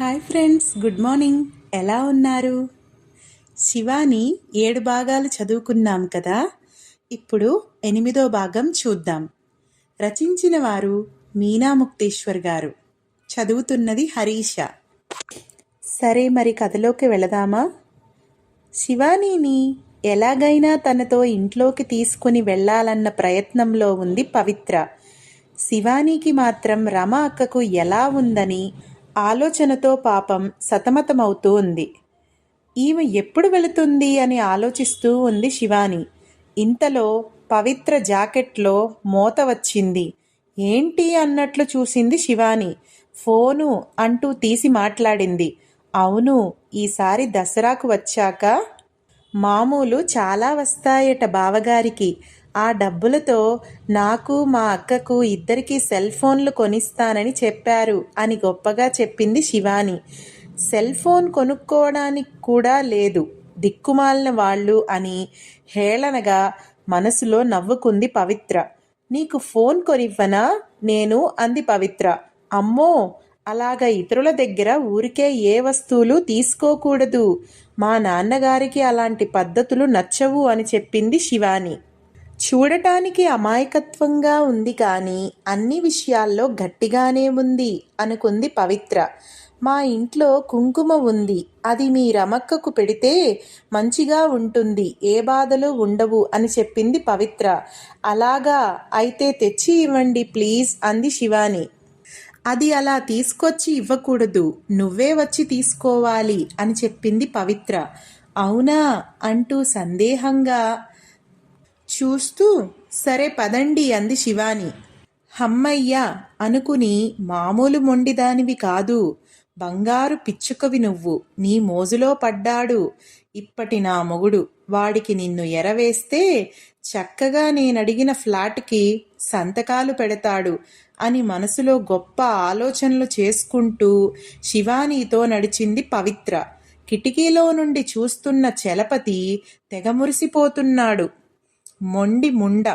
Hi friends good morning. ఎలా ఉన్నారు? శివాని ఏడు భాగాలు చదువుకున్నాం కదా. ఇప్పుడు ఎనిమిదో భాగం చూద్దాం. రచించిన వారు మీనా ముక్తేశ్వర్ గారు. చదువుతున్నది హరీష. సరే మరి కథలోకి వెళదామా? శివానీని ఎలాగైనా తనతో ఇంట్లోకి తీసుకుని వెళ్ళాలన్న ప్రయత్నంలో ఉంది పవిత్ర. శివానీకి మాత్రం రమ అక్కకు ఎలా ఉందని ఆలోచనతో పాపం సతమతమవుతూ ఉంది. ఈమె ఎప్పుడు వెళుతుంది అని ఆలోచిస్తూ ఉంది శివాని. ఇంతలో పవిత్ర జాకెట్లో మూత వచ్చింది. ఏంటి అన్నట్లు చూసింది శివాని. ఫోను అంటూ తీసి మాట్లాడింది. అవును ఈసారి దసరాకు వచ్చాక? మామూలు చాలా వస్తాయట బావగారికి. ఆ డబ్బులతో నాకు మా అక్కకు ఇద్దరికీ సెల్ ఫోన్లు కొనిస్తానని చెప్పారు అని గొప్పగా చెప్పింది శివాని. సెల్ ఫోన్ కొనుక్కోవడానికి కూడా లేదు దిక్కుమాలిన వాళ్ళు అని హేళనగా మనసులో నవ్వుకుంది పవిత్ర. నీకు ఫోన్ కొనివ్వనా? నేను అంది పవిత్ర. అమ్మో! అలాగ ఇతరుల దగ్గర ఊరికే ఏ వస్తువులు తీసుకోకూడదు. మా నాన్నగారికి అలాంటి పద్ధతులు నచ్చవు అని చెప్పింది శివాని. చూడటానికి అమాయకత్వంగా ఉంది కానీ అన్ని విషయాల్లో గట్టిగానే ఉంది అనుకుంది పవిత్ర. మా ఇంట్లో కుంకుమ ఉంది. అది మీ రమక్కకు పెడితే మంచిగా ఉంటుంది. ఏ బాధలు ఉండవు అని చెప్పింది పవిత్ర. అలాగా? అయితే తెచ్చి ఇవ్వండి ప్లీజ్ అంది శివాని. అది అలా తీసుకొచ్చి ఇవ్వకూడదు. నువ్వే వచ్చి తీసుకోవాలి అని చెప్పింది పవిత్ర. అవునా? అంటూ సందేహంగా చూస్తూ సరే పదండి అంది శివాని. హమ్మయ్యా అనుకుని మామూలు మొండిదానివి కాదు బంగారు పిచ్చుకవి నువ్వు నీ మోజులో పడ్డాడు. ఇప్పటి నా మొగుడు వాడికి నిన్ను ఎరవేస్తే చక్కగా నేనడిగిన ఫ్లాట్కి సంతకాలు పెడతాడు అని మనసులో గొప్ప ఆలోచనలు చేసుకుంటూ శివానీతో నడిచింది పవిత్ర. కిటికీలో నుండి చూస్తున్న చలపతి తెగమురిసిపోతున్నాడు మొండి ముండ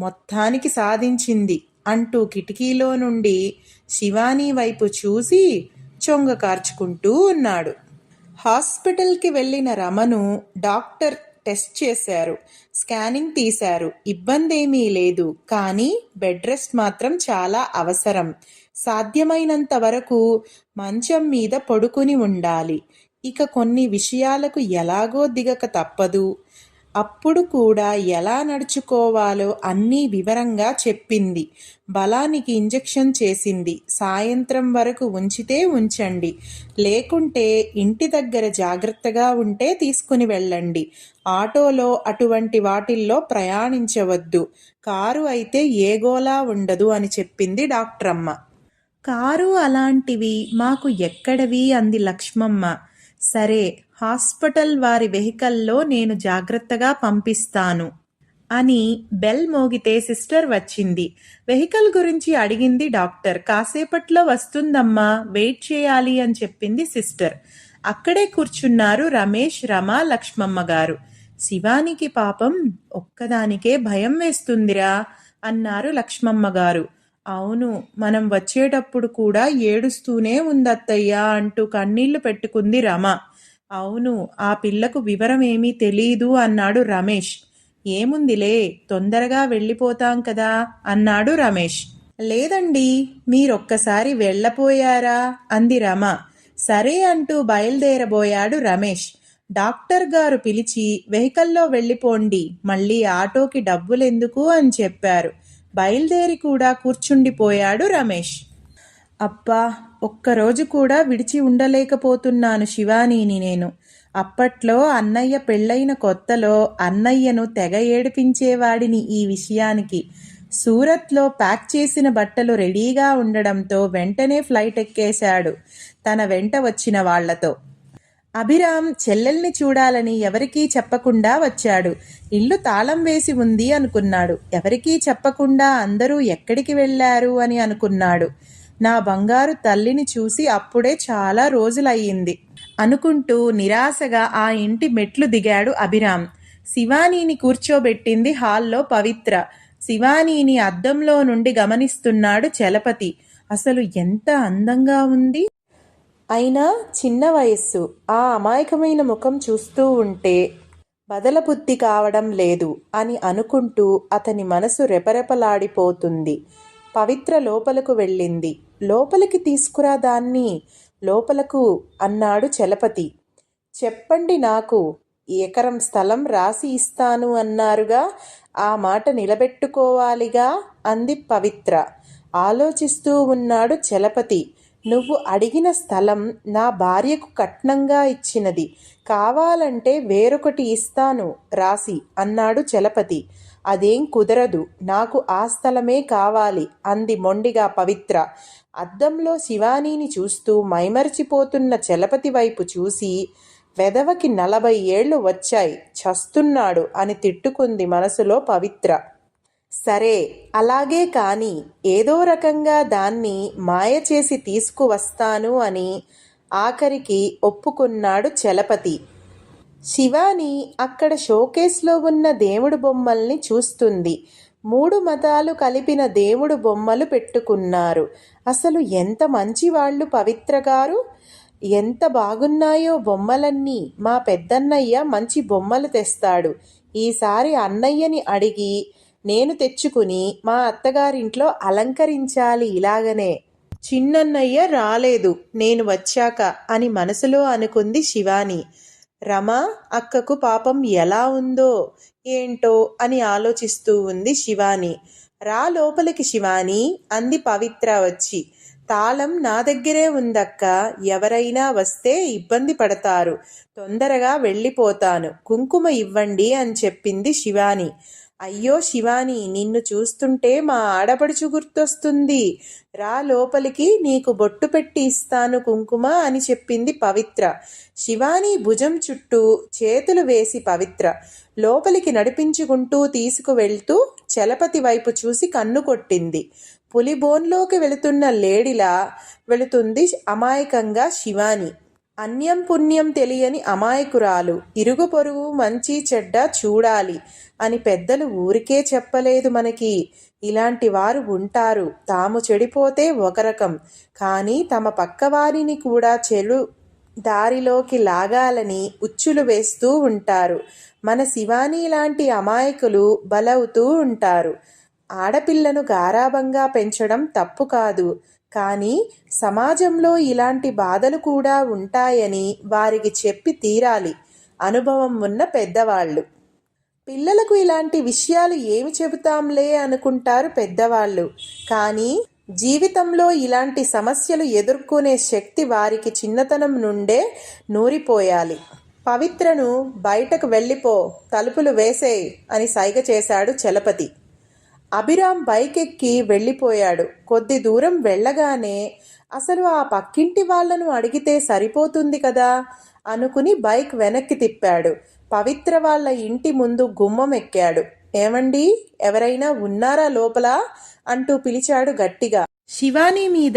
మొత్తానికి సాధించింది అంటూ కిటికీలో నుండి శివానీ వైపు చూసి చొంగ కార్చుకుంటూ ఉన్నాడు. హాస్పిటల్కి వెళ్ళిన రమను డాక్టర్ టెస్ట్ చేశారు. స్కానింగ్ తీశారు. ఇబ్బంది ఏమీ లేదు. కానీ బెడ్ రెస్ట్ మాత్రం చాలా అవసరం. సాధ్యమైనంత వరకు మంచం మీద పడుకుని ఉండాలి. ఇక కొన్ని విషయాలకు ఎలాగో దిగక తప్పదు. అప్పుడు కూడా ఎలా నడుచుకోవాలో అన్నీ వివరంగా చెప్పింది. బలానికి ఇంజెక్షన్ చేసింది. సాయంత్రం వరకు ఉంచితే ఉంచండి. లేకుంటే ఇంటి దగ్గర జాగ్రత్తగా ఉంటే తీసుకుని వెళ్ళండి. ఆటోలో అటువంటి వాటిల్లో ప్రయాణించవద్దు. కారు అయితే ఏగోలా ఉండదు అని చెప్పింది డాక్టరమ్మ. కారు అలాంటివి మాకు ఎక్కడవి అంది లక్ష్మమ్మ. సరే హాస్పిటల్ వారి వెహికల్లో నేను జాగ్రత్తగా పంపిస్తాను అని బెల్ మోగితే సిస్టర్ వచ్చింది. వెహికల్ గురించి అడిగింది డాక్టర్. కాసేపట్లో వస్తుందమ్మా వెయిట్ చేయాలి అని చెప్పింది సిస్టర్. అక్కడే కూర్చున్నారు రమేష్ రమ లక్ష్మమ్మ గారు. శివానికి పాపం ఒక్కదానికే భయం వేస్తుందిరా అన్నారు లక్ష్మమ్మ గారు. అవును మనం వచ్చేటప్పుడు కూడా ఏడుస్తూనే ఉందత్తయ్యా అంటూ కన్నీళ్ళు పెట్టుకుంది రమ. అవును ఆ పిల్లకు వివరమేమీ తెలీదు అన్నాడు రమేష్. ఏముందిలే తొందరగా వెళ్ళిపోతాం కదా అన్నాడు రమేష్. లేదండి మీరొక్కసారి వెళ్ళపోయారా? అంది రమ. సరే అంటూ బయలుదేరబోయాడు రమేష్. డాక్టర్ గారు పిలిచి వెహికల్లో వెళ్ళిపోండి మళ్ళీ ఆటోకి డబ్బులెందుకు అని చెప్పారు. బయలుదేరి కూడా కూర్చుండిపోయాడు రమేష్. అబ్బా ఒక్కరోజు కూడా విడిచి ఉండలేకపోతున్నాను శివానీని నేను. అప్పట్లో అన్నయ్య పెళ్ళైన కొత్తలో అన్నయ్యను తెగ ఏడిపించేవాడిని ఈ విషయానికి. సూరత్లో ప్యాక్ చేసిన బట్టలు రెడీగా ఉండడంతో వెంటనే ఫ్లైట్ ఎక్కేశాడు. తన వెంట వచ్చిన వాళ్ళతో. అభిరామ్ చెల్లెల్ని చూడాలని ఎవరికీ చెప్పకుండా వచ్చాడు. ఇల్లు తాళం వేసి ఉంది అనుకున్నాడు. ఎవరికీ చెప్పకుండా అందరూ ఎక్కడికి వెళ్ళారు అని అనుకున్నాడు. నా బంగారు తల్లిని చూసి అప్పుడే చాలా రోజులయ్యింది. అనుకుంటూ నిరాశగా ఆ ఇంటి మెట్లు దిగాడు అభిరామ్. శివానీని కూర్చోబెట్టింది హాల్లో పవిత్ర. శివానీని అద్దంలో నుండి గమనిస్తున్నాడు చలపతి. అసలు ఎంత అందంగా ఉంది? అయినా చిన్న వయస్సు ఆ అమాయకమైన ముఖం చూస్తూ ఉంటే బదలబుద్ధి కావడం లేదు అని అనుకుంటూ అతని మనసు రెపరెపలాడిపోతుంది. పవిత్ర లోపలకు వెళ్ళింది. లోపలికి తీసుకురా దాన్ని లోపలకు అన్నాడు చలపతి. చెప్పండి నాకు ఎకరం స్థలం రాసి ఇస్తాను అన్నారుగా ఆ మాట నిలబెట్టుకోవాలిగా అంది పవిత్ర. ఆలోచిస్తూ ఉన్నాడు చలపతి. నువ్వు అడిగిన స్థలం నా భార్యకు కట్నంగా ఇచ్చినది. కావాలంటే వేరొకటి ఇస్తాను రాసి అన్నాడు చలపతి. అదేం కుదరదు నాకు ఆ స్థలమే కావాలి అంది మొండిగా పవిత్ర. అద్దంలో శివానీని చూస్తూ మైమరిచిపోతున్న చలపతి వైపు చూసి వెదవకి నలభై ఏళ్ళు వచ్చాయి చస్తున్నాడు అని తిట్టుకుంది మనసులో పవిత్ర. సరే అలాగే కాని ఏదో రకంగా దాన్ని మాయ చేసి తీసుకువస్తాను అని ఆఖరికి ఒప్పుకున్నాడు చలపతి. శివాని అక్కడ షోకేస్లో ఉన్న దేవుడు బొమ్మల్ని చూస్తుంది. మూడు మతాలు కలిపిన దేవుడు బొమ్మలు పెట్టుకున్నారు. అసలు ఎంత మంచి వాళ్ళు పవిత్ర గారు? ఎంత బాగున్నాయో బొమ్మలన్నీ. మా పెద్దన్నయ్య మంచి బొమ్మలు తెస్తాడు. ఈసారి అన్నయ్యని అడిగి నేను తెచ్చుకుని మా అత్తగారింట్లో అలంకరించాలి ఇలాగనే. చిన్నన్నయ్య రాలేదు నేను వచ్చాక అని మనసులో అనుకుంది శివాని. రమ అక్కకు పాపం ఎలా ఉందో ఏంటో అని ఆలోచిస్తూ ఉంది శివాని. రా లోపలికి శివాని అంది పవిత్ర వచ్చి. తాళం నా దగ్గరే ఉందక్క ఎవరైనా వస్తే ఇబ్బంది పడతారు. తొందరగా వెళ్ళిపోతాను కుంకుమ ఇవ్వండి అని చెప్పింది శివాని. అయ్యో శివాని నిన్ను చూస్తుంటే మా ఆడపడుచు గుర్తొస్తుంది. రా లోపలికి నీకు బొట్టు పెట్టి ఇస్తాను కుంకుమ అని చెప్పింది పవిత్ర. శివాని భుజం చుట్టూ చేతులు వేసి పవిత్ర. లోపలికి నడిపించుకుంటూ తీసుకువెళ్తూ చలపతి వైపు చూసి కన్ను కొట్టింది. పులి బోన్లోకి వెళుతున్న లేడిలా వెళుతుంది అమాయకంగా శివాని. అన్యం పుణ్యం తెలియని అమాయకురాలు ఇరుగు పొరుగు మంచి చెడ్డ చూడాలి అని పెద్దలు ఊరికే చెప్పలేదు మనకి. ఇలాంటి వారు ఉంటారు. తాము చెడిపోతే ఒక రకం. కానీ తమ పక్కవారిని కూడా చెడు దారిలోకి లాగాలని ఉచ్చులు వేస్తూ ఉంటారు. మన శివాని లాంటి అమాయకులు బలవుతూ ఉంటారు. ఆడపిల్లను గారాభంగా పెంచడం తప్పు కాదు. కానీ సమాజంలో ఇలాంటి బాధలు కూడా ఉంటాయని వారికి చెప్పి తీరాలి. అనుభవం ఉన్న పెద్దవాళ్ళు. పిల్లలకు ఇలాంటి విషయాలు ఏమి చెబుతాంలే అనుకుంటారు పెద్దవాళ్ళు. కానీ జీవితంలో ఇలాంటి సమస్యలు ఎదుర్కొనే శక్తి వారికి చిన్నతనం నుండే నూరిపోయాలి. పవిత్రను బయటకు వెళ్ళిపో తలుపులు వేసేయ్ అని సైగ చేశాడు చలపతి. అభిరామ్ బైక్ ఎక్కి వెళ్ళిపోయాడు. కొద్ది దూరం వెళ్ళగానే అసలు ఆ పక్కింటి వాళ్ళను అడిగితే సరిపోతుంది కదా? అనుకుని బైక్ వెనక్కి తిప్పాడు. పవిత్ర వాళ్ళ ఇంటి ముందు గుమ్మం ఎక్కాడు. ఏమండి ఎవరైనా ఉన్నారా లోపల? అంటూ పిలిచాడు గట్టిగా. శివాని మీద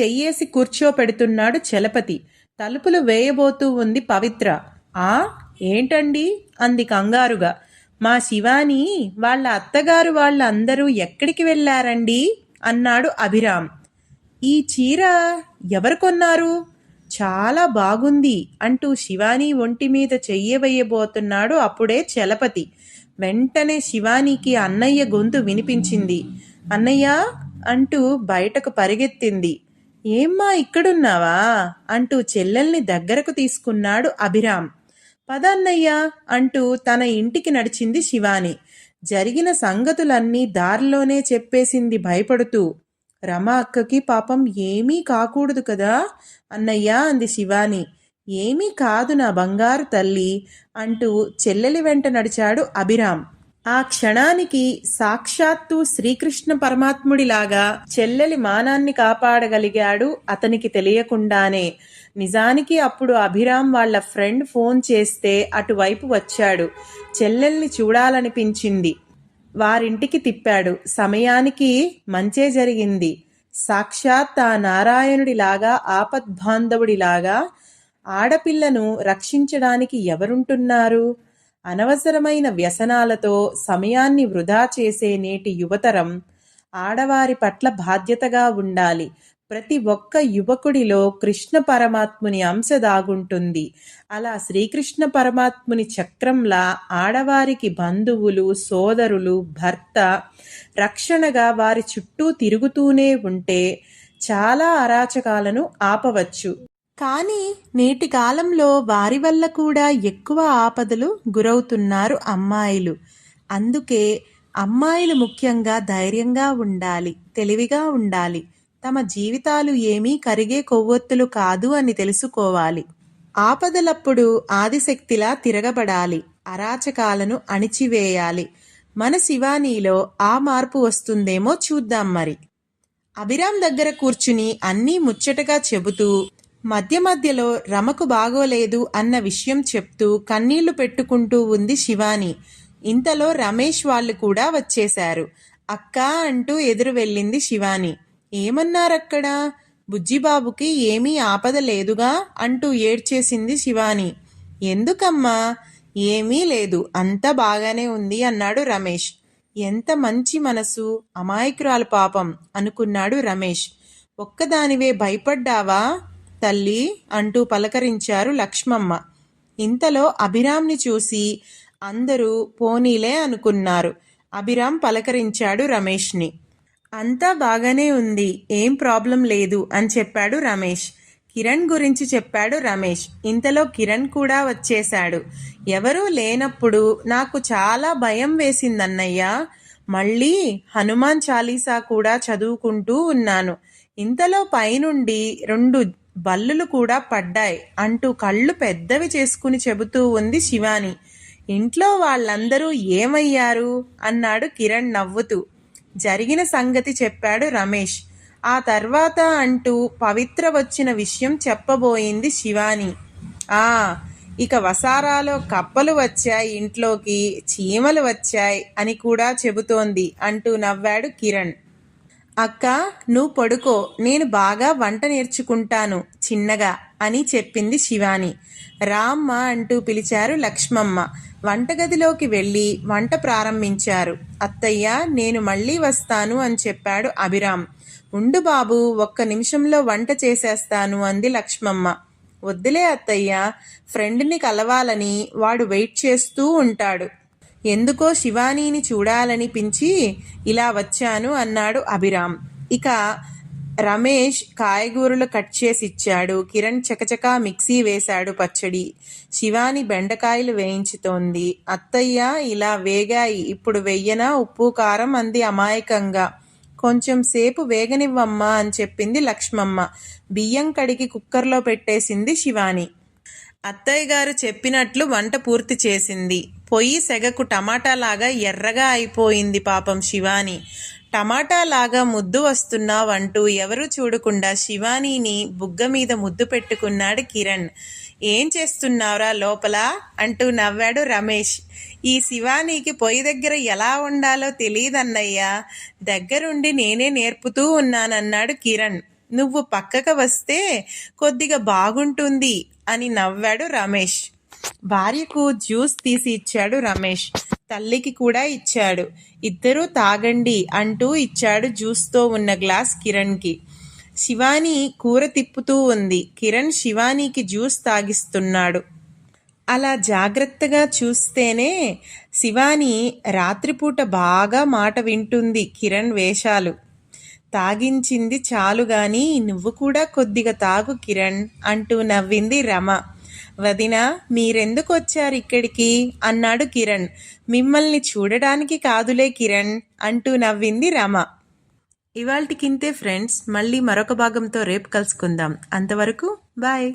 చెయ్యేసి కూర్చోపెడుతున్నాడు చలపతి. తలుపులు వేయబోతూ ఉంది పవిత్ర. ఆ? ఏంటండి? అంది కంగారుగా. మా శివాని వాళ్ళ అత్తగారు వాళ్ళందరూ ఎక్కడికి వెళ్ళారండి? అన్నాడు అభిరామ్. ఈ చీర ఎవరు కొన్నారు? చాలా బాగుంది అంటూ శివాని ఒంటి మీద చెయ్యవేయబోతున్నాడు అప్పుడే చలపతి. వెంటనే శివానికి అన్నయ్య గొంతు వినిపించింది. అన్నయ్య అంటూ బయటకు పరిగెత్తింది. ఏమ్మా ఇక్కడున్నావా? అంటూ చెల్లెల్ని దగ్గరకు తీసుకున్నాడు అభిరామ్. పదన్నయ్య అంటూ తన ఇంటికి నడిచింది శివాని. జరిగిన సంగతులన్నీ దారిలోనే చెప్పేసింది భయపడుతూ రమ అక్కకి పాపం ఏమీ కాకూడదు కదా? అన్నయ్యా అంది శివాని. ఏమీ కాదు నా బంగారు తల్లి అంటూ చెల్లెలి వెంట నడిచాడు అభిరామ్. ఆ క్షణానికి సాక్షాత్తు శ్రీకృష్ణ పరమాత్ముడిలాగా చెల్లెలి మానాన్ని కాపాడగలిగాడు అతనికి తెలియకుండానే. నిజానికి అప్పుడు అభిరామ్ వాళ్ళ ఫ్రెండ్ ఫోన్ చేస్తే అటువైపు వచ్చాడు. చెల్లెల్ని చూడాలనిపించింది. వారింటికి తిప్పాడు. సమయానికి మంచే జరిగింది. సాక్షాత్ ఆ నారాయణుడిలాగా ఆపద్బాంధవుడిలాగా ఆడపిల్లను రక్షించడానికి ఎవరుంటున్నారు? అనవసరమైన వ్యసనాలతో సమయాన్ని వృధా చేసే నేటి యువతరం ఆడవారి పట్ల బాధ్యతగా ఉండాలి. ప్రతి ఒక్క యువకుడిలో కృష్ణ పరమాత్ముని అంశ దాగుంటుంది అలా శ్రీకృష్ణ పరమాత్ముని చక్రంలా ఆడవారికి బంధువులు సోదరులు భర్త రక్షణగా వారి చుట్టూ తిరుగుతూనే ఉంటే చాలా అరాచకాలను ఆపవచ్చు. కానీ నేటి కాలంలో వారి వల్ల కూడా ఎక్కువ ఆపదలు గురవుతున్నారు అమ్మాయిలు. అందుకే అమ్మాయిలు ముఖ్యంగా ధైర్యంగా ఉండాలి తెలివిగా ఉండాలి. తమ జీవితాలు ఏమీ కరిగే కొవ్వొత్తులు కాదు అని తెలుసుకోవాలి. ఆపదలప్పుడు ఆదిశక్తిలా తిరగబడాలి అరాచకాలను అణిచివేయాలి. మన శివానీలో ఆ మార్పు వస్తుందేమో చూద్దాం మరి. అభిరామ్ దగ్గర కూర్చుని అన్నీ ముచ్చటగా చెబుతూ మధ్య మధ్యలో రమకు బాగోలేదు అన్న విషయం చెప్తూ కన్నీళ్ళు పెట్టుకుంటూ ఉంది శివాని. ఇంతలో రమేష్ వాళ్ళు కూడా వచ్చేశారు. అక్క అంటూ ఎదురు వెళ్ళింది శివాని. ఏమన్నారక్కడ? బుజ్జిబాబుకి ఏమీ ఆపద లేదుగా అంటూ ఏడ్చేసింది శివాని. ఎందుకమ్మా? ఏమీ లేదు. అంతా బాగానే ఉంది అన్నాడు రమేష్. ఎంత మంచి మనసు. అమాయకురాలు పాపం అనుకున్నాడు రమేష్. ఒక్కదానివే భయపడ్డావా? తల్లి అంటూ పలకరించారు లక్ష్మమ్మ. ఇంతలో అభిరామ్ని చూసి అందరూ పోనీలే అనుకున్నారు. అభిరామ్ పలకరించాడు రమేష్ని. అంతా బాగానే ఉంది ఏం ప్రాబ్లం లేదు అని చెప్పాడు రమేష్. కిరణ్ గురించి చెప్పాడు రమేష్. ఇంతలో కిరణ్ కూడా వచ్చేశాడు. ఎవరూ లేనప్పుడు నాకు చాలా భయం వేసిందన్నయ్య. మళ్ళీ హనుమాన్ చాలీసా కూడా చదువుకుంటూ ఉన్నాను. ఇంతలో పైనుండి రెండు బల్లులు కూడా పడ్డాయి అంటూ కళ్ళు పెద్దవి చేసుకుని చెబుతూ ఉంది శివాని. ఇంట్లో వాళ్ళందరూ ఏమయ్యారు? అన్నాడు కిరణ్ నవ్వుతూ. జరిగిన సంగతి చెప్పాడు రమేష్. ఆ తర్వాత అంటూ పవిత్ర వచ్చిన విషయం చెప్పబోయింది శివాని. ఆ ఇక వసారాలో కప్పలు వచ్చాయి ఇంట్లోకి చీమలు వచ్చాయి అని కూడా చెబుతోంది అంటూ నవ్వాడు కిరణ్. అక్క నువ్వు పడుకో. నేను బాగా వంట నేర్చుకుంటాను చిన్నగా అని చెప్పింది శివాని. రామ్మ అంటూ పిలిచారు లక్ష్మమ్మ. వంటగదిలోకి వెళ్ళి వంట ప్రారంభించారు. అత్తయ్య నేను మళ్ళీ వస్తాను అని చెప్పాడు అభిరామ్. ఉండు బాబు ఒక్క నిమిషంలో వంట చేసేస్తాను అంది లక్ష్మమ్మ. వద్దులే అత్తయ్య ఫ్రెండ్ని కలవాలని వాడు వెయిట్ చేస్తూ ఉంటాడు. ఎందుకో శివానీని చూడాలనిపించి ఇలా వచ్చాను అన్నాడు అభిరామ్. ఇక రమేష్ కాయగూరలు కట్ చేసి ఇచ్చాడు కిరణ్ చకచకా మిక్సీ వేశాడు పచ్చడి. శివాని బెండకాయలు వేయించుతోంది. అత్తయ్య ఇలా వేగాయి. ఇప్పుడు వెయ్యనా? ఉప్పు కారం అంది అమాయకంగా. కొంచెం సేపు వేగనివ్వమ్మా అని చెప్పింది లక్ష్మమ్మ. బియ్యం కడిగి కుక్కర్లో పెట్టేసింది శివాని. అత్తయ్య గారు చెప్పినట్లు వంట పూర్తి చేసింది. పొయ్యి సెగకు టమాటాలాగా ఎర్రగా అయిపోయింది పాపం శివాని. టమాటాలాగా ముద్దు వస్తున్నావంటూ ఎవరు చూడకుండా శివానీని బుగ్గ మీద ముద్దు పెట్టుకున్నాడు కిరణ్. ఏం చేస్తున్నావురా లోపల? అంటూ నవ్వాడు రమేష్. ఈ శివానీకి పొయ్యి దగ్గర ఎలా ఉండాలో తెలియదన్నయ్యా దగ్గరుండి నేనే నేర్పుతూ ఉన్నానన్నాడు కిరణ్. నువ్వు పక్కకు వస్తే కొద్దిగా బాగుంటుంది అని నవ్వాడు రమేష్. భార్యకు జ్యూస్ తీసి ఇచ్చాడు రమేష్. తల్లికి కూడా ఇచ్చాడు. ఇద్దరూ తాగండి అంటూ ఇచ్చాడు జ్యూస్తో ఉన్న గ్లాస్ కిరణ్కి. శివాని కూర తిప్పుతూ ఉంది. కిరణ్ శివానీకి జ్యూస్ తాగిస్తున్నాడు. అలా జాగ్రత్తగా చూస్తేనే శివాని రాత్రిపూట బాగా మాట వింటుంది కిరణ్ వేషాలు. తాగించింది చాలు గాని నువ్వు కూడా కొద్దిగా తాగు కిరణ్ అంటూ నవ్వింది రమ. వదిన మీరెందుకు వచ్చారు ఇక్కడికి? అన్నాడు కిరణ్. మిమ్మల్ని చూడడానికి కాదులే కిరణ్ అంటూ నవ్వింది రమ. ఇవాల్టికింతే ఫ్రెండ్స్ మళ్ళీ మరొక భాగంతో రేపు కలుసుకుందాం. అంతవరకు బాయ్.